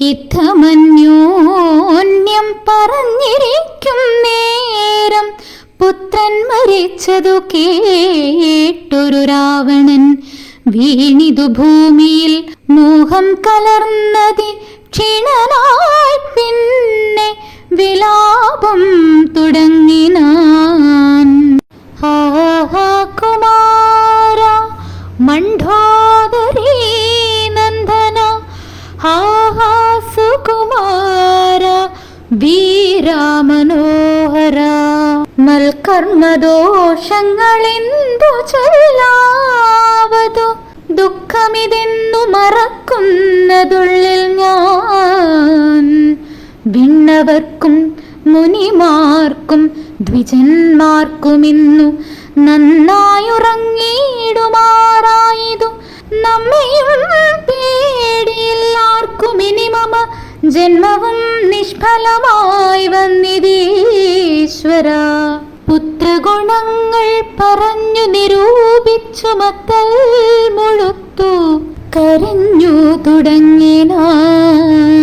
ഇത്തമന്യോന്യം പറഞ്ഞിരിക്കും നേരം. പുത്രൻ മരിച്ചതു കേട്ടൊരു രാവണൻ. വീണിതു ഭൂമിയിൽ മോഹം കലർന്നതി ക്ഷീണനായി പിന്നെ വിലാപം തുടങ്ങിനാൻ. കുമാര മണ്ഡോദരീ നന്ദന. വീരാമനോഹര. മൽക്കർമ്മദോഷങ്ങളെന്തു ചൊല്ലാവതു? ദുഃഖമിതെന്നു മറക്കുന്നതുള്ളിൽ ഞാൻ. വിണ്ണവർക്കും മുനിമാർക്കും ദ്വിജന്മാർക്കുമിന്നു നന്നായുറങ്ങിയിടുമാറായതു ജന്മവും നിഷ്ഫലമായി വന്നിതീശ്വര. പുത്രഗുണങ്ങൾ പറഞ്ഞു നിരൂപിച്ചു മത്തൽ മുഴുത്തു. കരഞ്ഞു തുടങ്ങിനാൻ